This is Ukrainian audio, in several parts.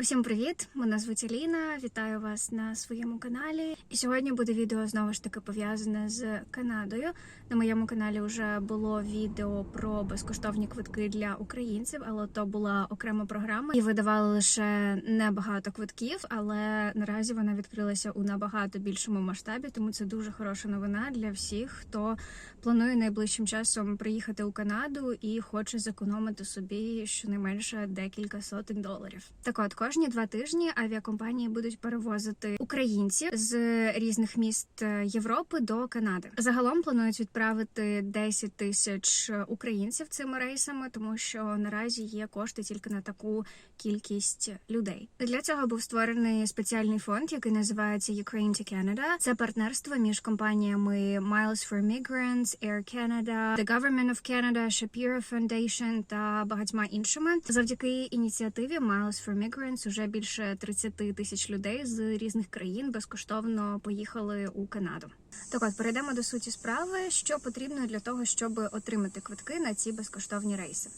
Усім привіт! Мене звуть Аліна. Вітаю вас на своєму каналі. І сьогодні буде відео знову ж таки пов'язане з Канадою. На моєму каналі вже було відео про безкоштовні квитки для українців, але то була окрема програма і видавали лише небагато квитків. Але наразі вона відкрилася у набагато більшому масштабі, тому це дуже хороша новина для всіх, хто планує найближчим часом приїхати у Канаду і хоче зекономити собі щонайменше декілька сотень доларів. Так от кожні два тижні авіакомпанії будуть перевозити українців з різних міст е, Європи до Канади. Загалом планують відправити 10 тисяч українців цими рейсами, тому що наразі є кошти тільки на таку кількість людей. Для цього був створений спеціальний фонд, який називається Ukraine to Canada. Це партнерство між компаніями Miles for Migrants, Air Canada, The Government of Canada, Shapiro Foundation та багатьма іншими. Завдяки ініціативі Miles for Migrants уже більше 30 тисяч людей з різних країн безкоштовно поїхали у Канаду. Так от перейдемо до суті справи, що потрібно для того, щоб отримати квитки на ці безкоштовні рейси.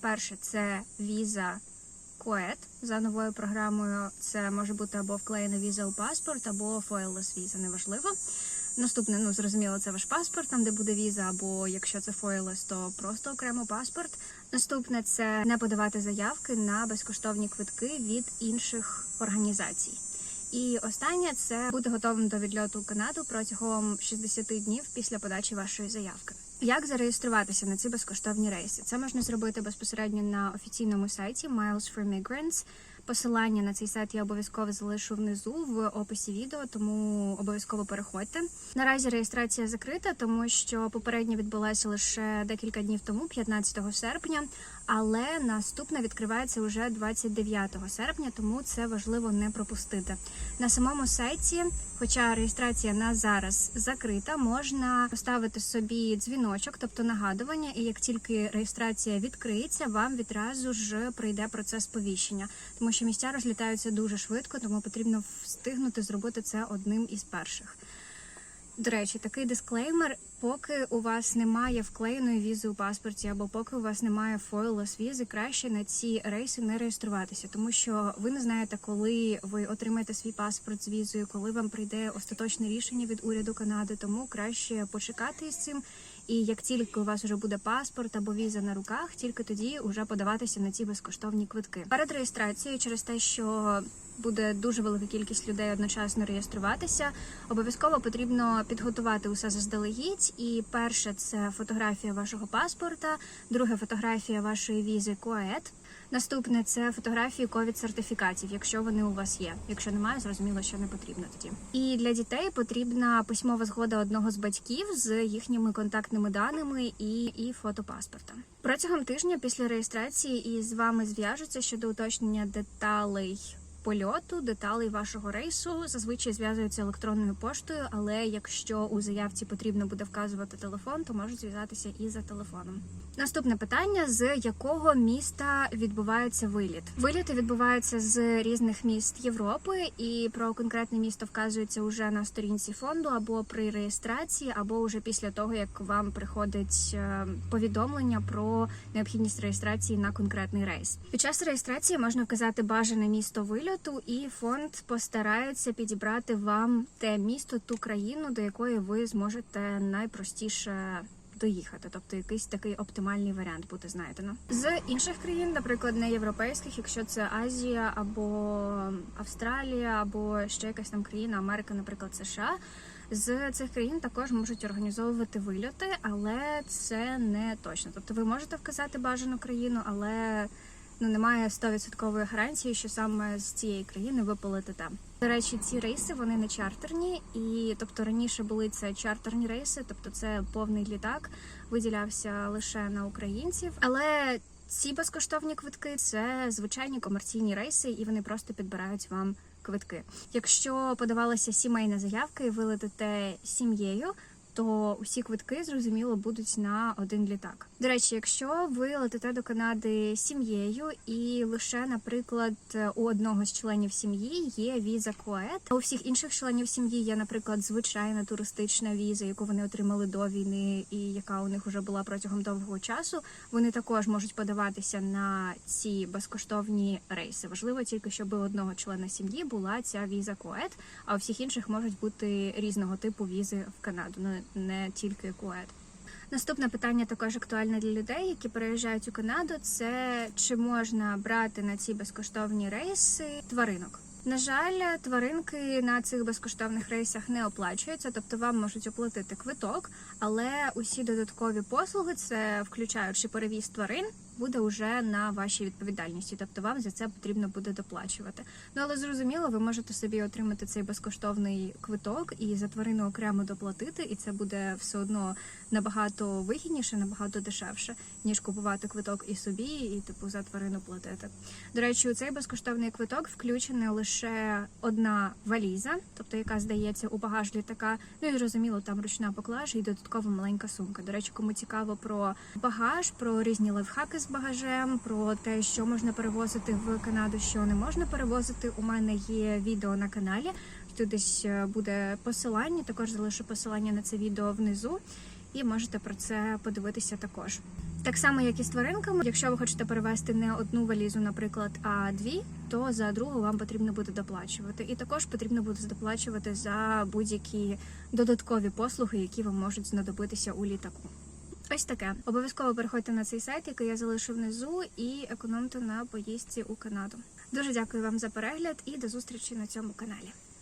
Перше це віза КОЕД за новою програмою. Це може бути або вклеєна віза у паспорт, або фойлес віза, неважливо. Наступне, ну зрозуміло, це ваш паспорт, там де буде віза, або якщо це фойлес, то просто окремо паспорт. Наступне це не подавати заявки на безкоштовні квитки від інших організацій. І останнє це бути готовим до відльоту у Канаду протягом 60 днів після подачі вашої заявки. Як зареєструватися на ці безкоштовні рейси? Це можна зробити безпосередньо на офіційному сайті Miles for Migrants. Посилання на цей сайт я обов'язково залишу внизу в описі відео, тому обов'язково переходьте. Наразі реєстрація закрита, тому що попередня відбулася лише декілька днів тому, 15 серпня. Але наступна відкривається вже 29 серпня, тому це важливо не пропустити. На самому сайті, хоча реєстрація на зараз закрита, можна поставити собі дзвіночок, тобто нагадування, і як тільки реєстрація відкриється, вам відразу ж прийде процес повіщення, тому що місця розлітаються дуже швидко, тому потрібно встигнути зробити це одним із перших. До речі, такий дисклеймер, поки у вас немає вклеєної візи у паспорті, або поки у вас немає фойлес візи, краще на ці рейси не реєструватися, тому що ви не знаєте, коли ви отримаєте свій паспорт з візою, коли вам прийде остаточне рішення від уряду Канади. Тому краще почекати із цим. І як тільки у вас вже буде паспорт або віза на руках, тільки тоді вже подаватися на ці безкоштовні квитки. Перед реєстрацією, через те, що буде дуже велика кількість людей одночасно реєструватися. Обов'язково потрібно підготувати усе заздалегідь. І перше це фотографія вашого паспорта, друге фотографія вашої візи КОЕД. Наступне це фотографії ковід сертифікатів, якщо вони у вас є. Якщо немає, зрозуміло, що не потрібно тоді. І для дітей потрібна письмова згода одного з батьків з їхніми контактними даними і, і фотопаспорта. Протягом тижня після реєстрації із вами зв'яжуться щодо уточнення деталей польоту, деталей вашого рейсу зазвичай зв'язуються електронною поштою, але якщо у заявці потрібно буде вказувати телефон, то можуть зв'язатися і за телефоном. Наступне питання: з якого міста відбувається виліт? Виліти відбуваються з різних міст Європи, і про конкретне місто вказується уже на сторінці фонду або при реєстрації, або вже після того, як вам приходить е, повідомлення про необхідність реєстрації на конкретний рейс. Під час реєстрації можна вказати бажане місто вильоту, і фонд постарається підібрати вам те місто, ту країну, до якої ви зможете найпростіше доїхати, тобто якийсь такий оптимальний варіант бути знайдено. З інших країн, наприклад, не європейських, якщо це Азія або Австралія, або ще якась там країна, Америка, наприклад, США. З цих країн також можуть організовувати вильоти, але це не точно. Тобто ви можете вказати бажану країну, але ну немає 100% гарантії, що саме з цієї країни ви полетите. До речі, ці рейси вони не чартерні, і тобто раніше були це чартерні рейси, тобто це повний літак виділявся лише на українців, але ці безкоштовні квитки це звичайні комерційні рейси, і вони просто підбирають вам квитки. Якщо подавалася сімейна заявка і ви летите сім'єю. То усі квитки зрозуміло будуть на один літак. До речі, якщо ви летите до Канади сім'єю і лише, наприклад, у одного з членів сім'ї є віза КОЕД, а у всіх інших членів сім'ї є, наприклад, звичайна туристична віза, яку вони отримали до війни, і яка у них вже була протягом довгого часу. Вони також можуть подаватися на ці безкоштовні рейси. Важливо тільки, щоб у одного члена сім'ї була ця віза КОЕД, а у всіх інших можуть бути різного типу візи в Канаду, ну не тільки КОЕД. Наступне питання також актуальне для людей, які переїжджають у Канаду. Це чи можна брати на ці безкоштовні рейси тваринок? На жаль, тваринки на цих безкоштовних рейсах не оплачуються, тобто вам можуть оплатити квиток, але усі додаткові послуги, це включаючи перевіз тварин, буде вже на вашій відповідальності. Тобто вам за це потрібно буде доплачувати. Ну але зрозуміло, ви можете собі отримати цей безкоштовний квиток і за тварину окремо доплатити, і це буде все одно набагато вигідніше, набагато дешевше, ніж купувати квиток і собі, і типу за тварину платити. До речі, у цей безкоштовний квиток включена лише одна валіза, тобто яка здається у багаж літака. Ну і зрозуміло, там ручна поклажа і додаткова маленька сумка. До речі, кому цікаво про багаж, про різні лайфхаки з багажем, про те, що можна перевозити в Канаду, що не можна перевозити. У мене є відео на каналі. Тут десь буде посилання. Також залишу посилання на це відео внизу, і можете про це подивитися також. Так само, як і з тваринками, якщо ви хочете перевезти не одну валізу, наприклад, а дві, то за другу вам потрібно буде доплачувати. І також потрібно буде доплачувати за будь-які додаткові послуги, які вам можуть знадобитися у літаку. Ось таке. Обов'язково переходьте на цей сайт, який я залишу внизу, і економте на поїздці у Канаду. Дуже дякую вам за перегляд і до зустрічі на цьому каналі.